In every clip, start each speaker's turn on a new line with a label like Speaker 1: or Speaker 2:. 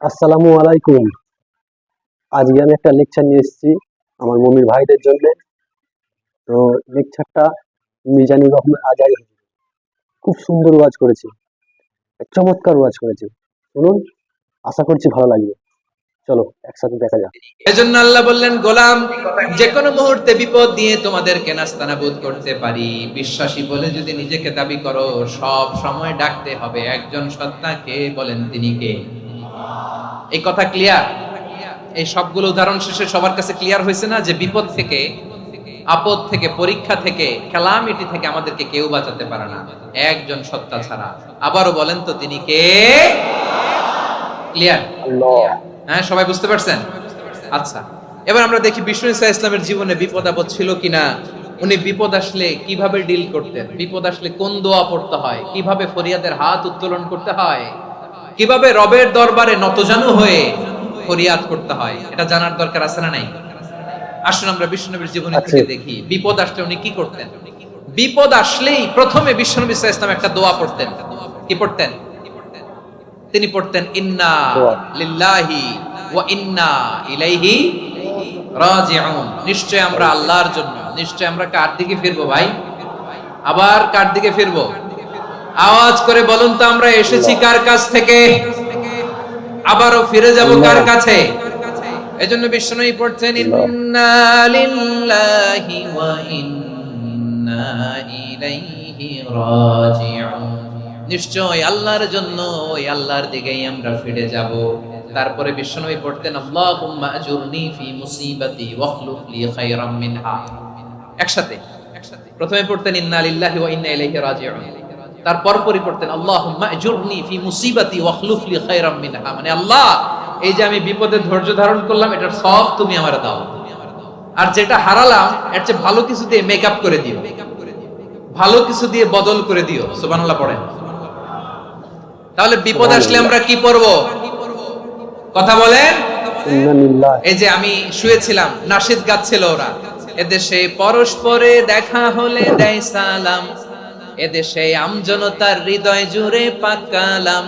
Speaker 1: আসসালামু আলাইকুম। আজকে আমি একটা লেকচার নিয়ে এসেছি আমার মমির ভাইদের জন্য। তো লেকচারটা মিজানুর রহমান আজারি খুব সুন্দর ওয়াজ করেছে। চমৎকার ওয়াজ করেছে। শুনুন, আশা করছি ভালো লাগবে। চলো, একসাথে দেখা যাক।
Speaker 2: এজন্য আল্লাহ বললেন, গোলাম যে কোনো মুহূর্তে বিপদ দিয়ে তোমাদের তোমাদেরকে নাস্তানাবুদ করতে পারি। বিশ্বাসী বলে যদি নিজেকে দাবি করো, সব সময় ডাকতে হবে। একজন সত্তাকে বলেন তিনি কে? এই কথা ক্লিয়ার এই সবগুলো উদাহরণ শেষে সবার কাছে ক্লিয়ার হয়েছে না যে বিপদ থেকে আপদ থেকে পরীক্ষা থেকে খেলামিটি থেকে আমাদেরকে কেউ বাঁচাতে পারে না। একজন সত্তা ছাড়া। আবারও বলেন তো তিনি কে? ক্লিয়ার হ্যাঁ সবাই বুঝতে পারছেন? আচ্ছা এবার আমরা দেখি বিষ্ণু ইসা ইসলামের জীবনে বিপদ আপদ ছিল কিনা। উনি বিপদ আসলে কীভাবে ডিল করতেন? বিপদ আসলে কোন দোয়া পড়তে হয়? কীভাবে ফরিয়াদের হাত উত্তোলন করতে হয়? কীভাবে রবের দরবারে নতজানু হয়ে ফরিয়াদ করতে হয় এটা জানার দরকার আছে না নাই? আসুন আমরা বিষ্ণুনবীর জীবনী থেকে দেখি বিপদ আসলে উনি কি করতেন? বিপদ আসলেই প্রথমে বিষ্ণুনবী ইসা ইসলাম একটা দোয়া পড়তেন। কি পড়তেন? তিনি পড়তেন ইন্না। লিল্লাহি ওয়া ইন্না ইলাইহি রাজিউন। নিশ্চয় আমরা আল্লাহর জন্য নিশ্চয় আমরা কার দিকে ফিরবো ভাই? আবার কার দিকে ফিরবো? আওয়াজ করে বলুন তো আমরা এসেছি কার কাছ থেকে? আবারও ফিরে যাব কার কাছে? এজন্য বিষ্ণুই পড়ছেন ইন্না লিল্লাহি ওয়া ইন্না ইলাইহি রাজিউন। নিশ্চয় আল্লাহর জন্য ওই আল্লাহর দিকেই আমরা ফিরে যাব। তারপরে বিশ্বনবী পড়তেন আল্লাহুম্মা আজুরনি ফি মুসিবাতি ওয়াখলুফ লি খায়রাম মিনহা। একসাথে একসাথে। প্রথমে পড়তেন ইন্না লিল্লাহি ওয়া ইন্না ইলাইহি রাজিউন। তারপর পরই পড়তেন আজুরনি ফি মুসিবাতি ওয়াখলুফ লি খায়রাম মিনহা। মানে আল্লাহ এই যে আমি বিপদে ধৈর্য ধারণ করলাম এটার সব তুমি আমার দাও। আর যেটা হারালাম এর চেয়ে ভালো কিছু দিয়ে মেকআপ করে দিও। ভালো কিছু দিয়ে বদল করে দিও। সুবহানাল্লাহ পড়েন। তাহলে বিপদ আসলে আমরা কি পড়ব? কথা বলেন? এই যে আমি শুয়েছিলাম নাশিদ গাচ্ছিল ওরা। এদেশে পরস্পরে দেখা হলে দেয় সালাম। এদেশে আমজনতার হৃদয় জুড়ে পাকালাম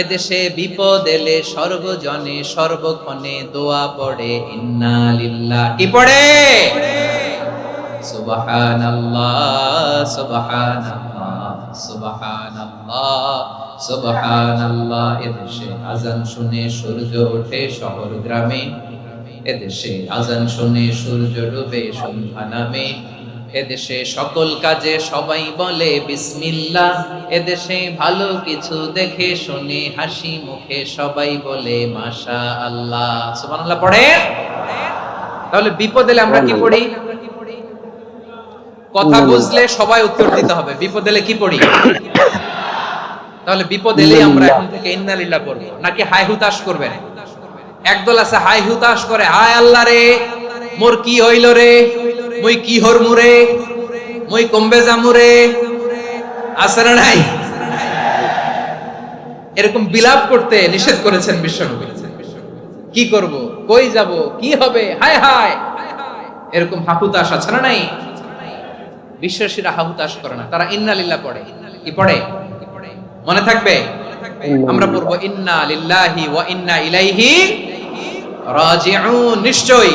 Speaker 2: এদেশে বিপদ এলে সর্বজনে সর্বক্ষণে দোয়া পড়ে, ইন্না লিল্লাহ। কি পড়ে? সুবহানাল্লাহ এদেশে আজান শুনে সূর্য এদেশে আজান শুনে সন্ধ্যা নামে। এদেশে সকল কাজে সবাই বলে বিসমিল্লাহ। এদেশে ভালো কিছু দেখে শুনে হাসি মুখে সবাই বলে মাশা আল্লাহ সুবহানাল্লাহ পড়ে তাহলে বিপদ এলে আমরা কি পড়ি? কথা বুঝলে সবাই উত্তর দিতে হবে। বিপদ এলে কি পড়ি? তাহলে বিপদ এলেই আমরা এখন থেকে ইন্নালিল্লাহ পড়ব। নাকি হাই হুতাশ করবেন? একদল আছে হাই হুতাশ করে হায় আল্লাহ রে মোর কি হইল রে? মুই কি হরমু রে মুই কমবে জামু রে আছে নাই? এরকম বিলাপ করতে নিষেধ করেছেন বিশ্বনবী। কি করব? কই যাব? কি হবে? হায় হায়! এরকম হাহুতাশ আছে না নাই? বিশ্বাসীরা হাহুতাশ করে না। তারা ইন্না লিল্লাহ পড়ে। কি পড়ে? মনে থাকবে? আমরা পড়ব, ইন্না লিল্লাহি ওয়া ইন্না ইলাইহি রাজিউন। নিশ্চয়ই।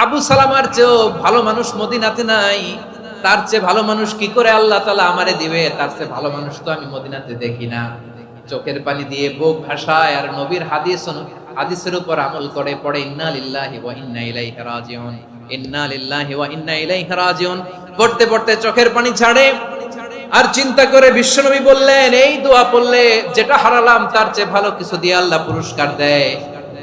Speaker 2: আবু সালামার চেয়েও ভালো মানুষ মদিনাতে নাই। তার চেয়ে ভালো মানুষ কি করে আল্লাহ তালা আমারে দিবে? তার চেয়ে ভালো মানুষ তো আমি মদিনাতে দেখি না। চোখের পানি দিয়ে বুক ভাষায় আর নবীর হাদিস হাদিসের উপর আমল করে পড়ে, ইন্না লিল্লাহি ওয়া ইন্না ইলাইহি রাজিউন। ইন্না লিল্লাহি ওয়া ইন্না ইলাইহি রাজিউন। পড়তে পড়তে চোখের পানি ছাড়ে। আর চিন্তা করে বিশ্বনবী বললেন, এই দোয়া পড়লে যেটা হারালাম, তার চেয়ে ভালো কিছু দিয়ে আল্লাহ পুরস্কার দেয়।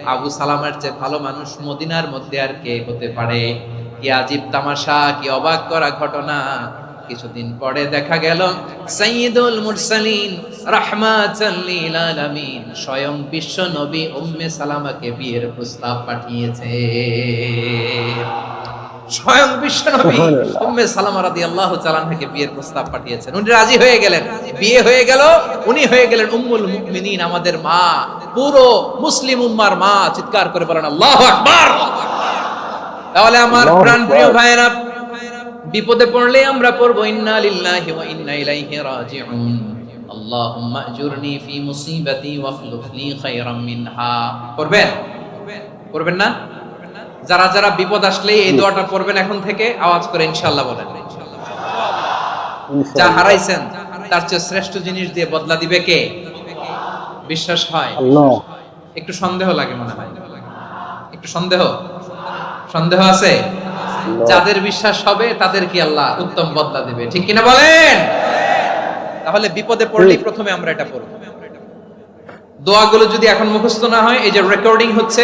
Speaker 2: আবু সালামের চেয়ে ভালো মানুষ মদিনার মধ্যে আর কে হতে পারে? কি আজীব তামাশা কি অবাক করা ঘটনা? কিছুদিন পরে দেখা গেল সাইয়্যিদুল মুরসালিন রাহমাতাল লিল আলামিন স্বয়ং বিশ্ব নবী উম্মে সালামাকে বিয়ের প্রস্তাব পাঠিয়েছে। স্বয়ং বিশ্ব নবী। উম্মে সালামা রাদিয়াল্লাহু তাআলা থেকে বিয়ের প্রস্তাব পাঠিয়েছেন। উনি রাজি হয়ে গেলেন। বিয়ে হয়ে গেল উনি হয়ে গেলেন উম্মুল মুমিনিন আমাদের মা পুরো মুসলিম উম্মার মা চিৎকার করে বলেন আল্লাহু আকবার! তাহলে আমার প্রাণ প্রিয়। ভাইয়েরা বিপদে পড়লে আমরা পড়ব ইন্না লিল্লাহি ওয়া ইন্না ইলাইহি রাজিউন। আল্লাহুম্মা আজুরনি ফি মুসিবাতি ওয়াখলুফ লি খায়রাম মিনহা। করবেন করবেন না? যারা যারা বিপদ আসলে এই দোয়াটা পড়বেন এখন থেকে আওয়াজ করে ইনশাআল্লাহ বলেন।
Speaker 1: ইনশাআল্লাহ। যা।
Speaker 2: হারাইছেন তার চেয়ে শ্রেষ্ঠ জিনিস দিয়ে বদলা দিবে কে? বিশ্বাস হয়। একটু সন্দেহ লাগে মনে হয়। একটু সন্দেহ? সন্দেহ আছে? যাদের বিশ্বাস হবে তাদের কি আল্লাহ উত্তম বদলা দেবে? ঠিক কিনা বলেন? তাহলে বিপদে পড়লেই প্রথমে আমরা এটা পড়ব। দোয়াগুলো যদি এখন মুখস্থ না হয় এই যে রেকর্ডিং হচ্ছে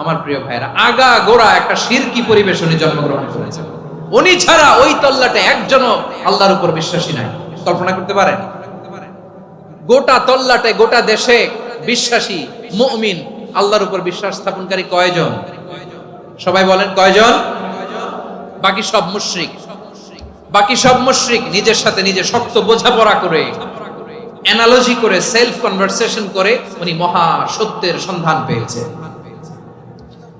Speaker 2: আমার প্রিয় ভাইরা আগা গোড়া একটা শিরকি পরিবেশ উনি জন্মগ্রহণ করেছেন। উনি ছাড়া ওই তল্লাটে একজনও আল্লাহর উপর বিশ্বাসী নাই। কল্পনা করতে পারেন? গোটা তল্লাটে, গোটা দেশে বিশ্বাসী, মুমিন, আল্লাহর উপর বিশ্বাস স্থাপনকারী কয়জন? সবাই বলেন কয়জন? বাকি সব মুশরিক। বাকি সব মুশরিক নিজের সাথে নিজে শক্ত বোঝাপড়া করে অ্যানালজি করে সেলফ কনভারসেশন করে উনি মহা সত্যের সন্ধান পেয়েছে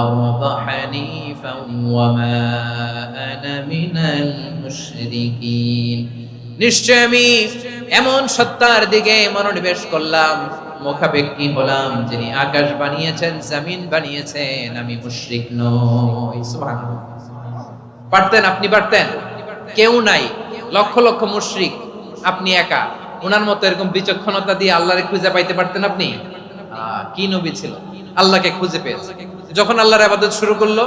Speaker 2: আরদা হানিফান ওয়া মা আনা মিনাল মুশরিকিন নিশ্চয় আমি এমন সত্তার দিকে মনোনিবেশ করলাম, মুখাপেক্ষী হলাম, যিনি আকাশ বানিয়েছেন, জমিন বানিয়েছেন, আমি মুশরিক নই। পারতেন আপনি, পারতেন? কেউ নাই, লক্ষ লক্ষ মুশরিক, আপনি একা। ওনার মতো এরকম বিচক্ষণতা দিয়ে আল্লাহরে খুঁজে পাইতে পারতেন আপনি? কি নবী ছিল? আল্লাহকে খুঁজে পেয়েছে। যখন আল্লাহর আবাদত শুরু করল,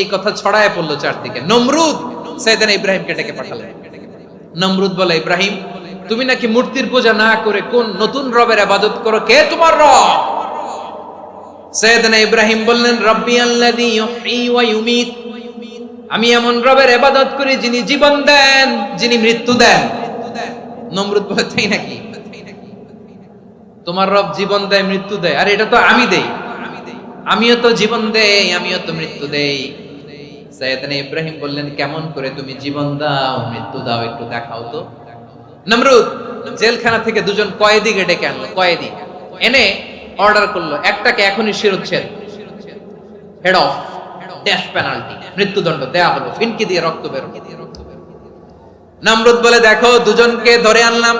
Speaker 2: এই কথা ছড়ায় পড়ল চারদিকে। নমরুদ সাইদানা ইব্রাহিমকে ডেকে পাঠালেন নমরুদ বলে, ইব্রাহিম, তুমি নাকি মূর্তির পূজা না করে কোন নতুন রবের আবাদত করো? কে তোমার রব? সৈয়দনা ইব্রাহিম বললেন, রব্বি ওয়া ইউমীত। আমি এমন রবের ইবাদত করি যিনি জীবন দেন, যিনি মৃত্যু দেন। নমরুদ বলে, তাই নাকি? তোমার রব জীবন দেয়, মৃত্যু দেয়। আর, এটা তো আমি দেই। আমিও তো জীবন দেই, আমিও তো মৃত্যু দেই। সৈয়দনা ইব্রাহিম বললেন, কেমন করে তুমি জীবন দাও, মৃত্যু দাও, একটু দেখাও তো। নমরুদ জেলখানা থেকে দুজন কয়েদিকে ডেকে আনলো, কয়েদি। এনে অর্ডার করল, একটাকে এখনই শিরোচ্ছেদ। হেড অফ ডেথ পেনাল্টি মৃত্যুদণ্ড দেয়া হলো, ফিনকি দিয়ে রক্ত বের নমরুদ বলে, দেখো, দুজনকে ধরে আনলাম।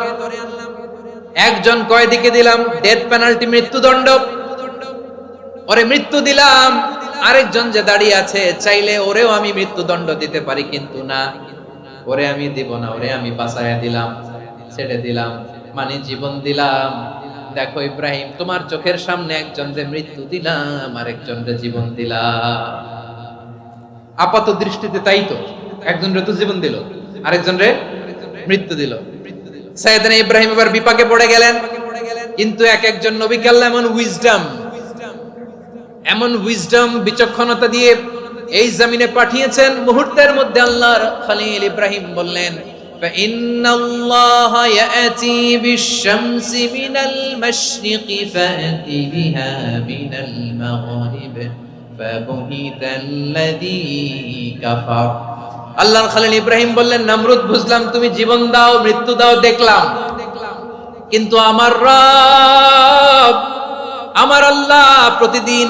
Speaker 2: একজন কয়েদিকে দিলাম ডেথ পেনাল্টি মৃত্যুদণ্ড। ওরে মৃত্যু দিলাম। আরেকজন যে দাঁড়িয়ে আছে, চাইলে ওরেও আমি মৃত্যুদণ্ড দিতে পারি, কিন্তু না। ওরে আমি দিব না, ওরে আমি বাঁচাইয়া দিলাম, ছেড়ে দিলাম মানে জীবন দিলাম। দেখো ইব্রাহিম, তোমার চোখের সামনে একজন যে মৃত্যু দিলাম আর একজন যে জীবন দিলাম। আপাত দৃষ্টিতে তাই তো, একজন রে তো জীবন দিল, আরেকজন রে মৃত্যু দিল। সাইয়েদনা ইব্রাহিম এবার বিপাকে পড়ে গেলেন, কিন্তু এক একজন নবীকে আল্লাহ এমন উইজডম এমন উইজডম বিচক্ষণতা দিয়ে এই জমিনে পাঠিয়েছেন মুহূর্তের মধ্যে আল্লাহর খলিল ইব্রাহিম বললেন فإن الله يأتي بالشمس من المشرق فأت بها من المغرب فبهت الذي كفر আল্লাহর খলিল ইব্রাহিম বললেন নমরুদ বুঝলাম তুমি জীবন দাও মৃত্যু দাও দেখলাম কিন্তু আমার রব আমার আল্লাহ প্রতিদিন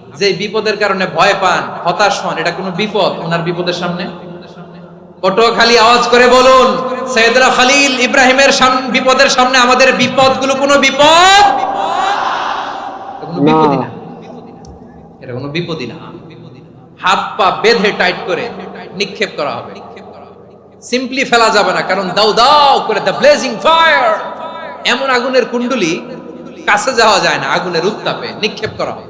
Speaker 2: যে বিপদের কারণে ভয় পান হতাশ হন এটা কোনো বিপদ ওনার বিপদের সামনে? পটুয়াখালী আওয়াজ করে বলুন সৈয়দরা খালিল ইব্রাহিমের বিপদের সামনে আমাদের বিপদগুলো কোনো বিপদ? এটা কোনো বিপদই এটা কোনো বিপদই না। হাত পা বেঁধে টাইট করে নিক্ষেপ করা হবে। সিম্পলি ফেলা যাবে না কারণ দাও দাও করে দ্য ব্লেজিং ফায়ার এমন আগুনের কুণ্ডলি কাছে যাওয়া যায় না আগুনের উত্তাপে নিক্ষেপ করা হবে।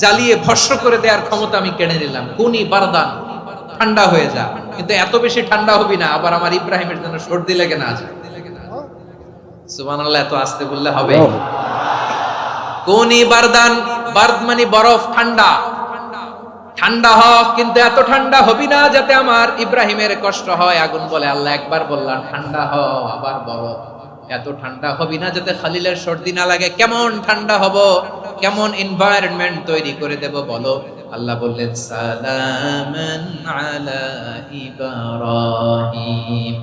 Speaker 2: জ্বালিয়ে ভস্ম করে দেওয়ার ক্ষমতা আমি কেড়ে নিলাম। কুনি বারদান ঠান্ডা হয়ে যা। কিন্তু এত বেশি ঠান্ডা হবি না আবার আমার ইব্রাহিমের জন্য সর্দি লেগে না সুবহানাল্লাহ এত আসতে বললে হবে। কোনি বারদান বার্দ মানে বরফ ঠান্ডা। ঠান্ডা হোক কিন্তু এত ঠান্ডা হবি না যাতে আমার ইব্রাহিমের কষ্ট হয়। আগুন বলে আল্লাহ একবার বললাম ঠান্ডা হ আবার বরফ। এত ঠান্ডা হবি না যাতে খালিলের সর্দি না লাগে? কেমন ঠান্ডা হব? কেমন এনভায়রনমেন্ট তৈরি করে দেব বলো? আল্লাহ বললেন সালামান আলা ইব্রাহিম।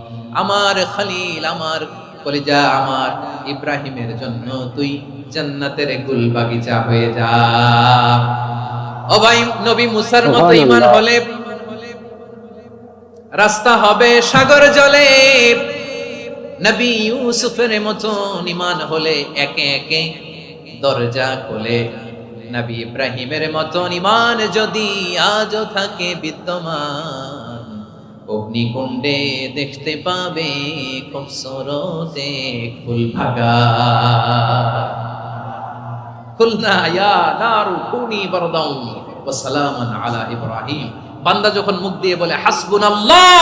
Speaker 2: আমার খালিল আমার কলিজা আমার ইব্রাহিমের জন্য তুই জান্নাতের গুল বাগিচা হয়ে যা। ও ভাই নবী মুসার মতো ইমান হলে রাস্তা হবে সাগর জলে। নবী ইউসুফের মতো ইমান হলে একে একে দরজা খোলে। নবী ইব্রাহিমের মতো ইমান যদি আজও থাকে বিদ্যমান, অগ্নিকুণ্ডে দেখতে পাবে খুব সরতে ফুল ভাগা খুলনা ইয়া নারু কুনি ওয়া সালামান আলা ইব্রাহিম। বান্দা যখন মুখ দিয়ে বলে, হাসবুনাল্লাহ!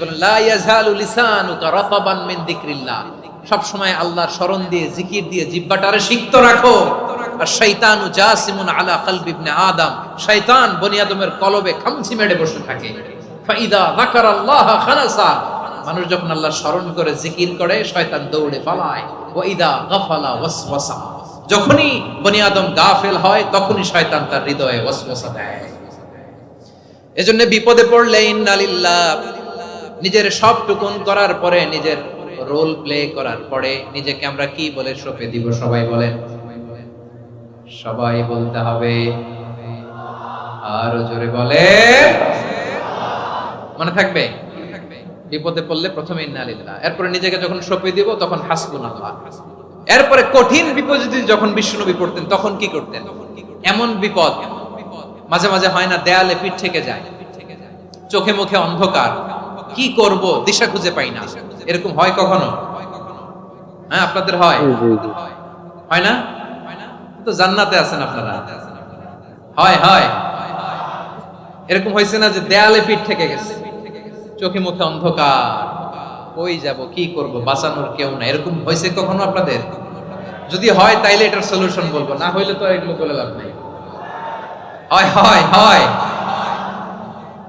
Speaker 2: বলেন, লা ইয়াজালু লিসানুকা রাতাবান মিন যিকরিল্লাহ। সব সময় আল্লাহর দিয়ে, জিকির দিয়ে জিহ্বাটারে সিক্ত রাখো। আর শয়তানু জাসিমুন আলা কলবি ইবনে আদম। শয়তান বনি আদমের কলবে খামচি বসে থাকে। ফাইদা খানাসা মানুষ যখন আল্লাহর স্মরণ করে, জিকির করে, শয়তান দৌড়ে পালায়। ওয়া ইদা গাফালা ওয়াসওয়াসা। যখনই বনি আদম গাফেল হয়, তখনই শয়তান তার হৃদয়ে ওয়াসওয়াসা দেয়। এজন্য বিপদে পড়লে ইন্নালিল্লাহ নিজের সব টুকুন করার পরে নিজের রোল প্লে করার পরে নিজেকে আমরা কি বলে সঁপে দিব সবাই বলেন? সবাই বলতে হবে, আরও জোরে বলে মনে থাকবে? বিপদে পড়লে প্রথমে ইন্নালিল্লাহ এরপরে নিজেকে যখন সঁপে দিব, তখন হাসবুনাল্লাহ। এরপরে কঠিন বিপদ যদি যখন বিষ্ণুনবী পড়তেন, তখন কি করতেন? এমন বিপদ মাঝে মাঝে হয় না, দেয়ালে পিঠ থেকে যায়। চোখে মুখে অন্ধকার। কি করব দিশা খুঁজে পাই না। এরকম হয় কখনো? হ্যাঁ আপনাদের হয়। হয় না? তো জান্নাতে আছেন আপনারা। হয় হয়। এরকম হয়েছে না যে দেয়ালে পিঠ থেকে গেছে? চোখে মুখে অন্ধকার। কই যাব কি করব বাঁচানোর কেউ না এরকম হয়েছে কখনো আপনাদের? যদি হয় তাইলে এটার সলিউশন বলব। না হইলে তো এগুলো বলে লাভ নাই। হয় হয় হয়।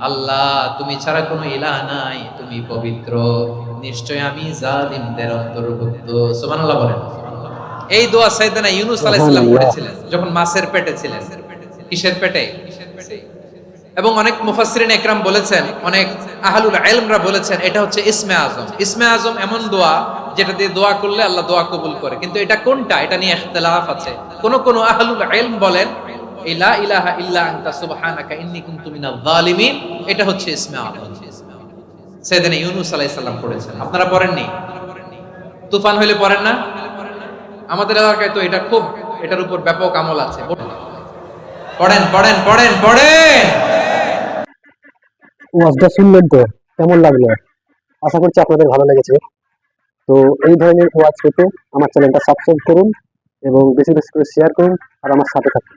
Speaker 2: আল্লাহ তুমি ছাড়া কোনো ইলাহ নাই তুমি পবিত্র। নিশ্চয় আমি জালিমদের অন্তর্ভুক্ত। সুবহানাল্লাহ বলেন। এই দোয়া সাইয়েদনা ইউনূস আলাইহিস সালাম। পড়েছিলেন যখন মাছের পেটে ছিলেন। কিসের পেটে? এবং অনেক মুফাসসিরিন একরাম বলেছেন অনেক আহলুল ইলমরা বলেছেন এটা হচ্ছে ইসমে আজম। ইসমে আজম এমন দোয়া যেটা দিয়ে দোয়া করলে আল্লাহ দোয়া কবুল করে। কিন্তু এটা কোনটা? এটা নিয়ে ইখতিলাফ আছে। কোন কোন আহলুল ইলম বলেন আপনারা পড়েননি? তুফান হইলে পড়েন না? আমাদের এলাকায় তো এটা খুব, এটার উপর ব্যাপক আমল আছে। পড়েন পড়েন পড়েন পড়েন!
Speaker 1: শুনলেন তো, কেমন লাগল? আশা করছি আপনাদের ভালো লেগেছে। তো এই ধরনের ওয়াজ পেতে আমার চ্যানেলটা সাবস্ক্রাইব করুন এবং বেশি বেশি করে শেয়ার করুন আর আমার সাথে থাকুন।